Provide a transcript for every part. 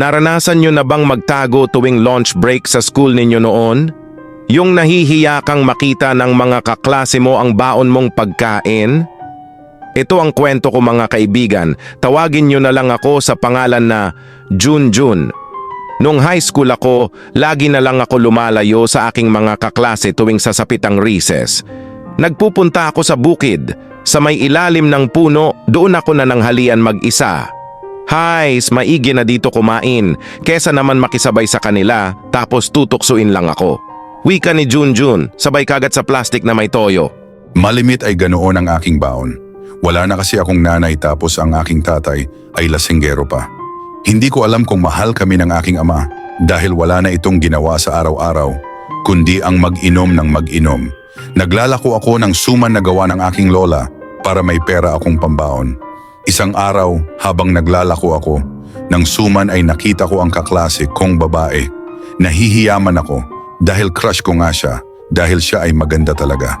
Naranasan nyo na bang magtago tuwing lunch break sa school ninyo noon? Yung nahihiya kang makita ng mga kaklase mo ang baon mong pagkain? Ito ang kwento ko mga kaibigan. Tawagin nyo na lang ako sa pangalan na Junjun. Nung high school ako, lagi na lang ako lumalayo sa aking mga kaklase tuwing sasapit ang recess. Nagpupunta ako sa bukid. Sa may ilalim ng puno, doon ako na nanghalian mag-isa. Hays, maigi na dito kumain, kesa naman makisabay sa kanila, tapos tutuksuin lang ako. Wika ni Junjun, sabay kagat sa plastic na may toyo. Malimit ay ganoon ang aking baon. Wala na kasi akong nanay tapos ang aking tatay ay lasinggero pa. Hindi ko alam kung mahal kami ng aking ama dahil wala na itong ginawa sa araw-araw, kundi ang mag-inom ng mag-inom. Naglalako ako ng suman na gawa ng aking lola para may pera akong pambaon. Isang araw habang naglalako ako, nang suman ay nakita ko ang kaklase kong babae. Nahihiyaman ako dahil crush ko nga siya dahil siya ay maganda talaga.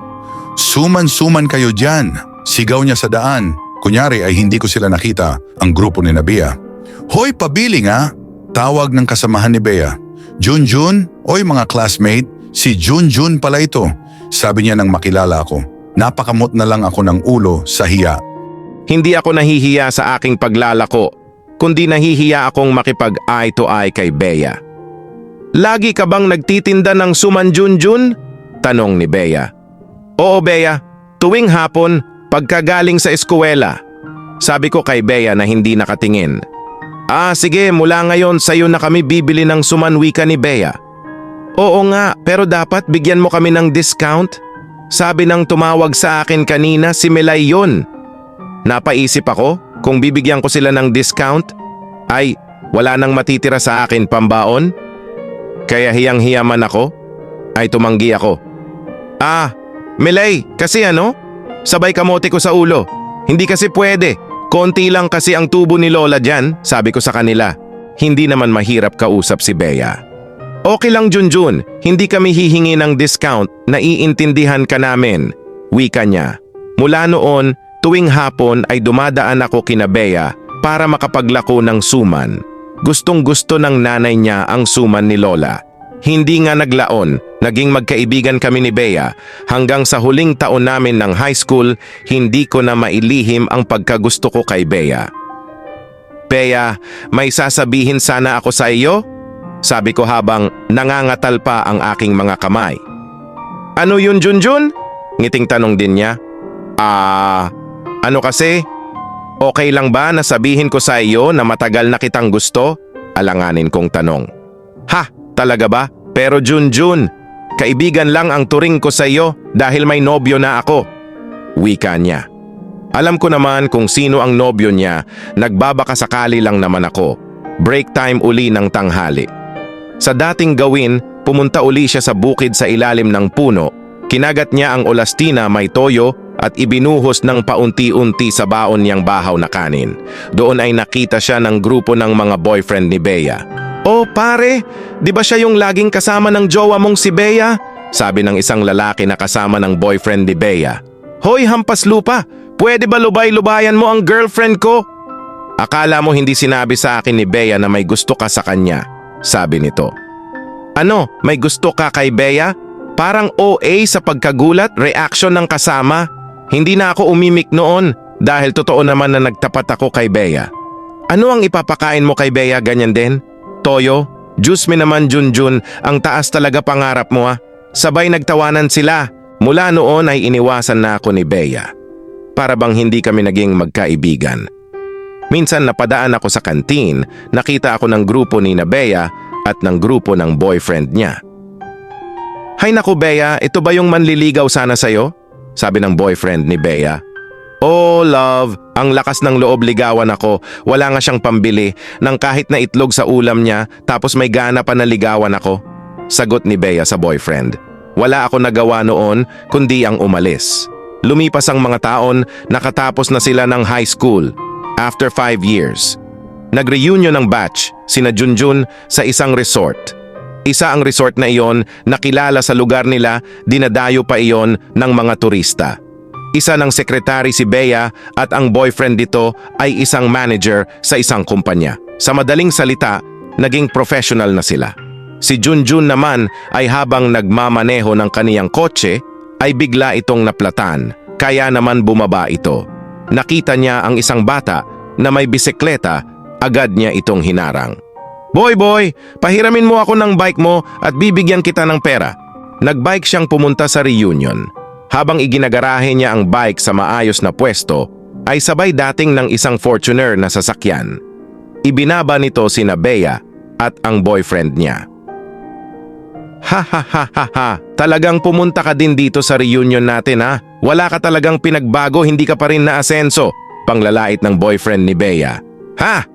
Suman-suman kayo dyan. Sigaw niya sa daan. Kunyari ay hindi ko sila nakita, ang grupo ni Nabia. Hoy, pabili nga! Tawag ng kasamahan ni Bea. Junjun, oy mga classmate, si Junjun pala ito. Sabi niya nang makilala ako. Napakamot na lang ako ng ulo sa hiya. Hindi ako nahihiya sa aking paglalako, kundi nahihiya akong makipag eye to eye kay Bea. Lagi ka bang nagtitinda ng suman Junjun? Tanong ni Bea. Oo Bea, tuwing hapon, pagkagaling sa eskwela. Sabi ko kay Bea na hindi nakatingin. Ah sige, mula ngayon sa'yo na kami bibili ng suman wika ni Bea. Oo nga, pero dapat bigyan mo kami ng discount. Sabi ng tumawag sa akin kanina si Melay yun. Napaisip ako kung bibigyan ko sila ng discount, ay wala nang matitira sa akin pambaon. Kaya hiyang-hiyaman ako, ay tumanggi ako. Ah, Melay, kasi ano? Sabay kamote ko sa ulo. Hindi kasi pwede. Konti lang kasi ang tubo ni Lola dyan, sabi ko sa kanila. Hindi naman mahirap kausap si Bea. Okay lang Junjun, hindi kami hihingi ng discount, naiintindihan ka namin. Wika niya. Mula noon, tuwing hapon ay dumadaan ako kina Bea para makapaglako ng suman. Gustong gusto ng nanay niya ang suman ni Lola. Hindi nga naglaon, naging magkaibigan kami ni Bea hanggang sa huling taon namin ng high school, hindi ko na mailihim ang pagkagusto ko kay Bea. Bea, may sasabihin sana ako sa iyo? Sabi ko habang nangangatal pa ang aking mga kamay. Ano yun Junjun? Ngiting tanong din niya. Ah, ano kasi? Okay lang ba na sabihin ko sa iyo na matagal na kitang gusto? Alanganin kong tanong. Ha, talaga ba? Pero Junjun, kaibigan lang ang turing ko sa iyo dahil may nobyo na ako. Wika niya. Alam ko naman kung sino ang nobyo niya, nagbabaka sakali lang naman ako. Break time uli ng tanghali. Sa dating gawin, pumunta uli siya sa bukid sa ilalim ng puno. Kinagat niya ang olastina may toyo at ibinuhos ng paunti-unti sa baon niyang bahaw na kanin. Doon ay nakita siya ng grupo ng mga boyfriend ni Bea. Oh pare, di ba siya yung laging kasama ng jowa mong si Bea? Sabi ng isang lalaki na kasama ng boyfriend ni Bea. Hoy hampas lupa, pwede ba lubay-lubayan mo ang girlfriend ko? Akala mo hindi sinabi sa akin ni Bea na may gusto ka sa kanya, sabi nito. Ano, may gusto ka kay Bea? Parang OA sa pagkagulat, reaction ng kasama. Hindi na ako umimik noon dahil totoo naman na nagtapat ako kay Bea. Ano ang ipapakain mo kay Bea ganyan din? Toyo? Juice mi naman Junjun, ang taas talaga pangarap mo ah. Sabay nagtawanan sila. Mula noon ay iniwasan na ako ni Bea. Para bang hindi kami naging magkaibigan. Minsan napadaan ako sa kantin, nakita ako ng grupo ni Bea at ng grupo ng boyfriend niya. Hay naku Bea, ito ba yung manliligaw sana sa'yo? Sabi ng boyfriend ni Bea. Oh love, ang lakas ng loob ligawan ako, wala nga siyang pambili ng kahit na itlog sa ulam niya tapos may gana pa na ligawan ako. Sagot ni Bea sa boyfriend. Wala ako nagawa noon kundi ang umalis. Lumipas ang mga taon, nakatapos na sila ng high school. After five years. Nag-reunion ng batch, sina Junjun, sa isang resort. Isa ang resort na iyon, nakilala sa lugar nila, dinadayo pa iyon ng mga turista. Isa ng sekretary si Bea at ang boyfriend dito ay isang manager sa isang kumpanya. Sa madaling salita, naging professional na sila. Si Junjun naman ay habang nagmamaneho ng kaniyang kotse ay bigla itong naplatan kaya naman bumaba ito. Nakita niya ang isang bata na may bisikleta agad niya itong hinarang. Boy boy, pahiramin mo ako ng bike mo at bibigyan kita ng pera. Nagbike siyang pumunta sa reunion. Habang iginagarahe niya ang bike sa maayos na pwesto, ay sabay dating ng isang Fortuner na sasakyan. Ibinaba nito si Bea at ang boyfriend niya. Ha ha ha ha ha, talagang pumunta ka din dito sa reunion natin ha? Wala ka talagang pinagbago, hindi ka pa rin naasenso. Panglalait ng boyfriend ni Bea. Ha?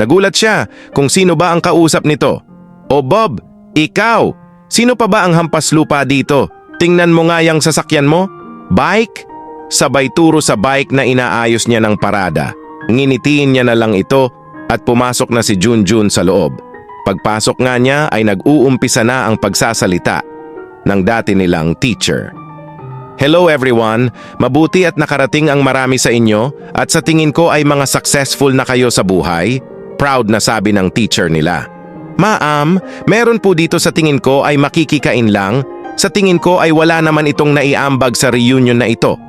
Nagulat siya kung sino ba ang kausap nito. O Bob, ikaw, sino pa ba ang hampas lupa dito? Tingnan mo nga yung sasakyan mo. Bike? Sabay turo sa bike na inaayos niya ng parada. Nginitiin niya na lang ito at pumasok na si Junjun sa loob. Pagpasok nga niya ay nag-uumpisa na ang pagsasalita ng dati nilang teacher. Hello everyone, mabuti at nakarating ang marami sa inyo at sa tingin ko ay mga successful na kayo sa buhay. Proud na sabi ng teacher nila. Maam, meron po dito sa tingin ko ay makikikain lang. Sa tingin ko ay wala naman itong naiambag sa reunion na ito.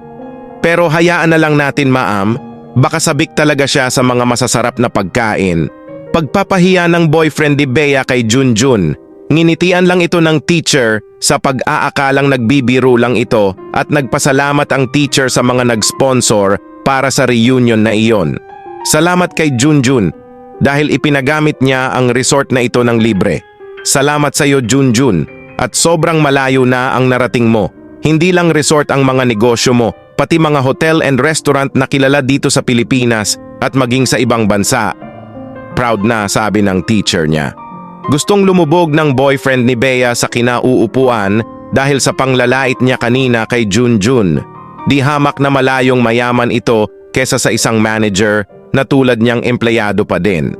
Pero hayaan na lang natin maam, baka sabik talaga siya sa mga masasarap na pagkain. Pagpapahiya ng boyfriend ni Bea kay Junjun, nginitian lang ito ng teacher sa pag-aakalang nagbibiro lang ito at nagpasalamat ang teacher sa mga nag-sponsor para sa reunion na iyon. Salamat kay Junjun dahil ipinagamit niya ang resort na ito ng libre. Salamat sa iyo Junjun at sobrang malayo na ang narating mo. Hindi lang resort ang mga negosyo mo, pati mga hotel and restaurant na kilala dito sa Pilipinas at maging sa ibang bansa. Proud na sabi ng teacher niya. Gustong lumubog ng boyfriend ni Bea sa kinauupuan dahil sa panglalait niya kanina kay Junjun. Di hamak na malayong mayaman ito kesa sa isang manager na tulad niyang empleyado pa din.